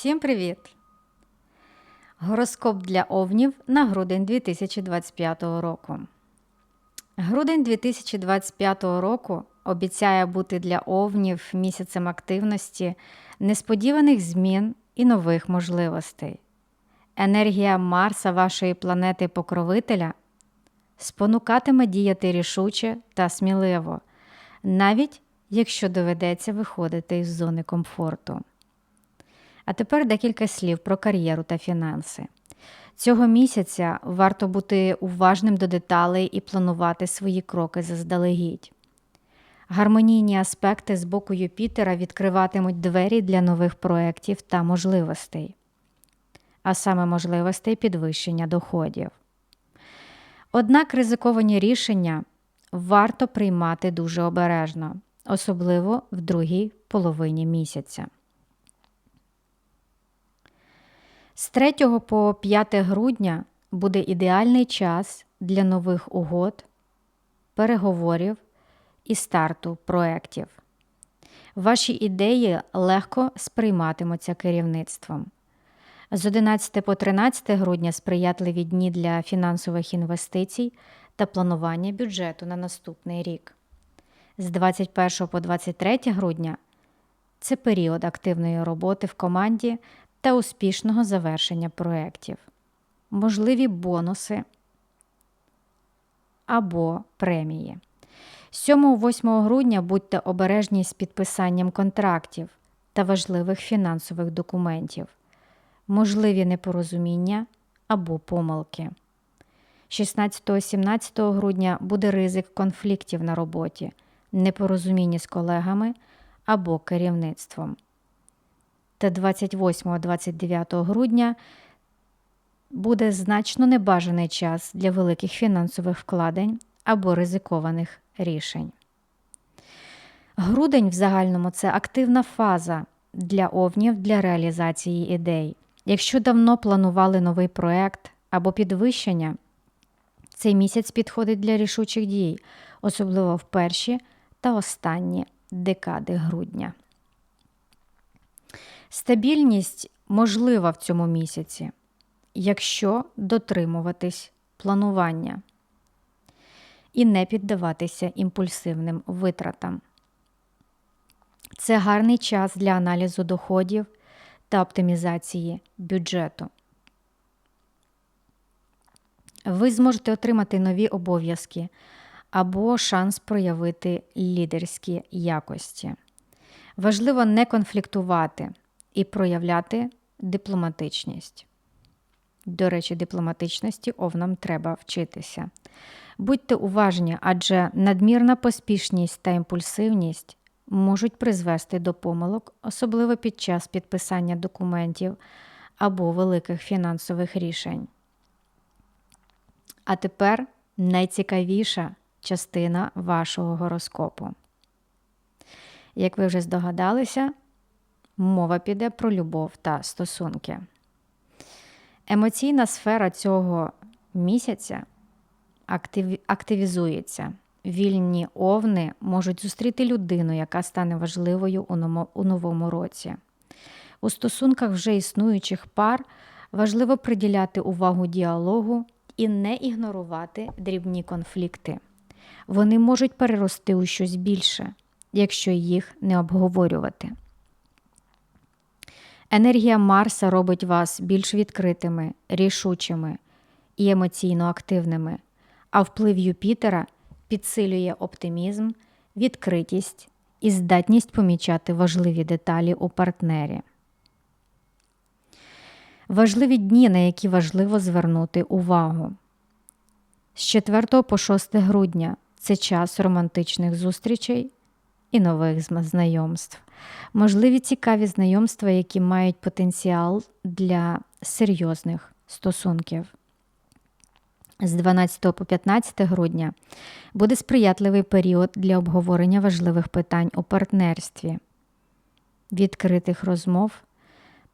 Всім привіт! Гороскоп для овнів на грудень 2025 року. Грудень 2025 року обіцяє бути для овнів місяцем активності, несподіваних змін і нових можливостей. Енергія Марса, вашої планети Покровителя, спонукатиме діяти рішуче та сміливо, навіть якщо доведеться виходити із зони комфорту. А тепер декілька слів про кар'єру та фінанси. Цього місяця варто бути уважним до деталей і планувати свої кроки заздалегідь. Гармонійні аспекти з боку Юпітера відкриватимуть двері для нових проєктів та можливостей, а саме можливостей підвищення доходів. Однак ризиковані рішення варто приймати дуже обережно, особливо в другій половині місяця. З 3 по 5 грудня буде ідеальний час для нових угод, переговорів і старту проєктів. Ваші ідеї легко сприйматимуться керівництвом. З 11 по 13 грудня сприятливі дні для фінансових інвестицій та планування бюджету на наступний рік. З 21 по 23 грудня це період активної роботи в команді та успішного завершення проєктів, можливі бонуси або премії. 7-8 грудня будьте обережні з підписанням контрактів та важливих фінансових документів, можливі непорозуміння або помилки. 16-17 грудня буде ризик конфліктів на роботі, непорозуміння з колегами або керівництвом та 28-29 грудня буде значно небажаний час для великих фінансових вкладень або ризикованих рішень. Грудень в загальному це активна фаза для овнів для реалізації ідей. Якщо давно планували новий проект або підвищення, цей місяць підходить для рішучих дій, особливо в перші та останні декади грудня. Стабільність можлива в цьому місяці, якщо дотримуватись планування і не піддаватися імпульсивним витратам. Це гарний час для аналізу доходів та оптимізації бюджету. Ви зможете отримати нові обов'язки або шанс проявити лідерські якості. Важливо не конфліктувати і проявляти дипломатичність. До речі, дипломатичності овнам треба вчитися. Будьте уважні, адже надмірна поспішність та імпульсивність можуть призвести до помилок, особливо під час підписання документів або великих фінансових рішень. А тепер найцікавіша частина вашого гороскопу. Як ви вже здогадалися, мова піде про любов та стосунки. Емоційна сфера цього місяця активізується. Вільні овни можуть зустріти людину, яка стане важливою у новому році. У стосунках вже існуючих пар важливо приділяти увагу діалогу і не ігнорувати дрібні конфлікти. Вони можуть перерости у щось більше, якщо їх не обговорювати. Енергія Марса робить вас більш відкритими, рішучими і емоційно активними, а вплив Юпітера підсилює оптимізм, відкритість і здатність помічати важливі деталі у партнері. Важливі дні, на які важливо звернути увагу. З 4 по 6 грудня це час романтичних зустрічей і нових знайомств. Можливі цікаві знайомства, які мають потенціал для серйозних стосунків. З 12 по 15 грудня буде сприятливий період для обговорення важливих питань у партнерстві, відкритих розмов,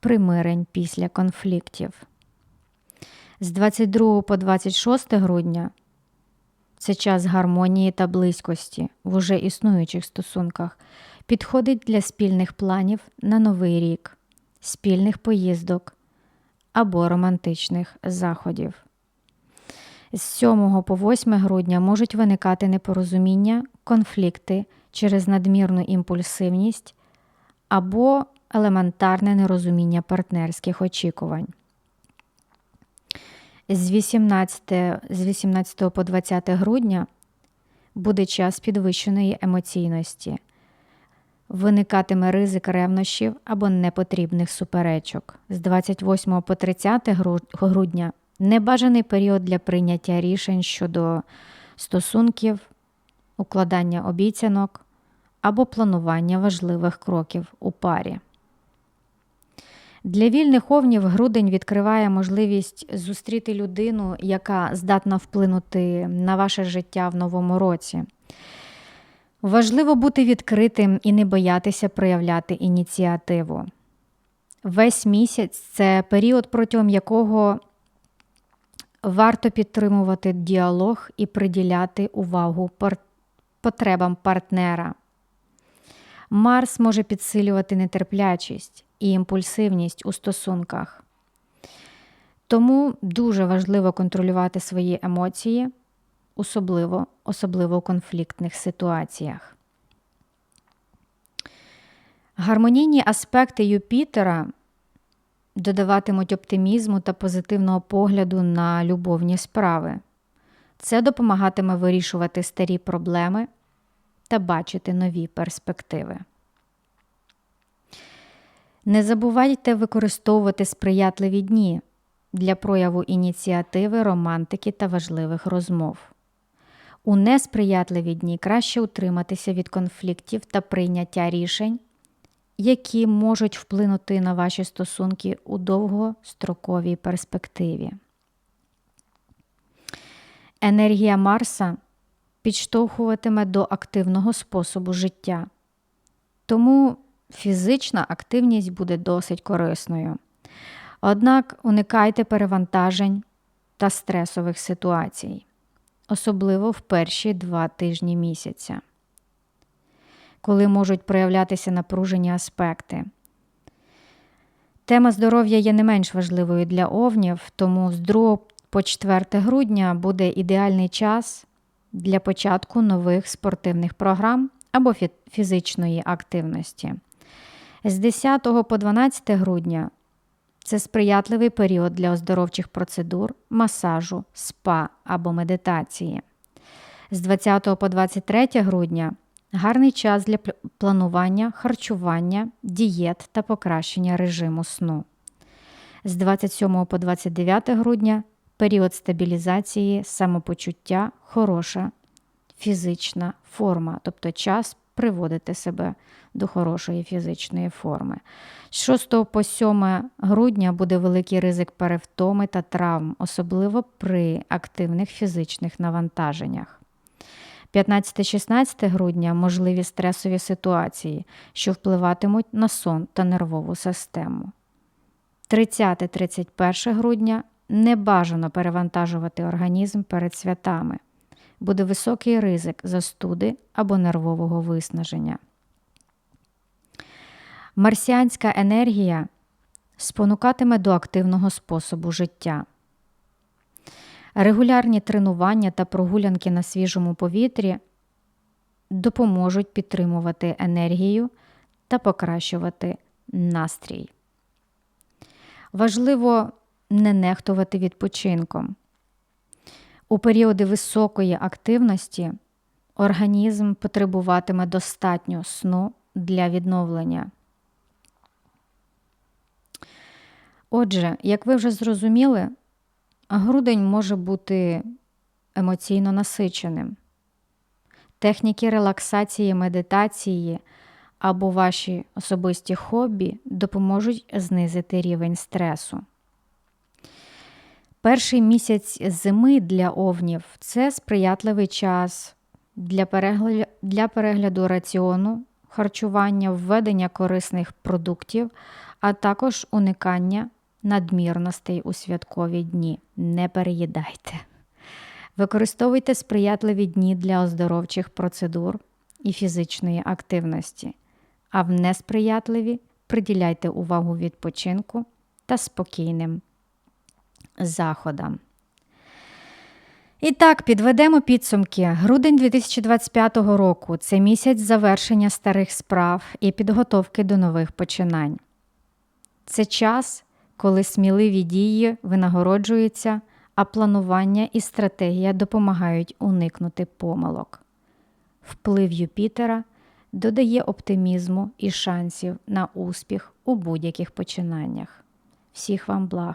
примирень після конфліктів. З 22 по 26 грудня це час гармонії та близькості в уже існуючих стосунках, підходить для спільних планів на новий рік, спільних поїздок або романтичних заходів. З 7 по 8 грудня можуть виникати непорозуміння, конфлікти через надмірну імпульсивність або елементарне нерозуміння партнерських очікувань. З 18, з 18 по 20 грудня буде час підвищеної емоційності. Виникатиме ризик ревнощів або непотрібних суперечок. З 28 по 30 грудня небажаний період для прийняття рішень щодо стосунків, укладання обіцянок або планування важливих кроків у парі. Для вільних овнів грудень відкриває можливість зустріти людину, яка здатна вплинути на ваше життя в новому році. Важливо бути відкритим і не боятися проявляти ініціативу. Весь місяць це період, протягом якого варто підтримувати діалог і приділяти увагу потребам партнера. Марс може підсилювати нетерплячість і імпульсивність у стосунках. Тому дуже важливо контролювати свої емоції, особливо, особливо у конфліктних ситуаціях. Гармонійні аспекти Юпітера додаватимуть оптимізму та позитивного погляду на любовні справи. Це допомагатиме вирішувати старі проблеми та бачити нові перспективи. Не забувайте використовувати сприятливі дні для прояву ініціативи, романтики та важливих розмов. У несприятливі дні краще утриматися від конфліктів та прийняття рішень, які можуть вплинути на ваші стосунки у довгостроковій перспективі. Енергія Марса підштовхуватиме до активного способу життя. Тому фізична активність буде досить корисною. Однак уникайте перевантажень та стресових ситуацій, особливо в перші два тижні місяця, коли можуть проявлятися напружені аспекти. Тема здоров'я є не менш важливою для овнів, тому з 2 по 4 грудня буде ідеальний час для початку нових спортивних програм або фізичної активності. З 10 по 12 грудня це сприятливий період для оздоровчих процедур, масажу, спа або медитації. З 20 по 23 грудня гарний час для планування, харчування, дієт та покращення режиму сну. З 27 по 29 грудня період стабілізації, самопочуття, хороша фізична форма, тобто час приводити себе до хорошої фізичної форми. З 6 по 7 грудня буде великий ризик перевтоми та травм, особливо при активних фізичних навантаженнях. 15-16 грудня можливі стресові ситуації, що впливатимуть на сон та нервову систему. 30-31 грудня не бажано перевантажувати організм перед святами. Буде високий ризик застуди або нервового виснаження. Марсіанська енергія спонукатиме до активного способу життя. Регулярні тренування та прогулянки на свіжому повітрі допоможуть підтримувати енергію та покращувати настрій. Важливо не нехтувати відпочинком. У періоди високої активності організм потребуватиме достатньо сну для відновлення. Отже, як ви вже зрозуміли, грудень може бути емоційно насиченим. Техніки релаксації, медитації або ваші особисті хобі допоможуть знизити рівень стресу. Перший місяць зими для овнів це сприятливий час для перегляду, для перегляду раціону, харчування, введення корисних продуктів, а також уникання надмірностей у святкові дні. Не переїдайте. Використовуйте сприятливі дні для оздоровчих процедур і фізичної активності, а в несприятливі приділяйте увагу відпочинку та спокійним заходам. І так, підведемо підсумки. Грудень 2025 року це місяць завершення старих справ і підготовки до нових починань. Це час, коли сміливі дії винагороджуються, а планування і стратегія допомагають уникнути помилок. Вплив Юпітера додає оптимізму і шансів на успіх у будь-яких починаннях. Всіх вам благ.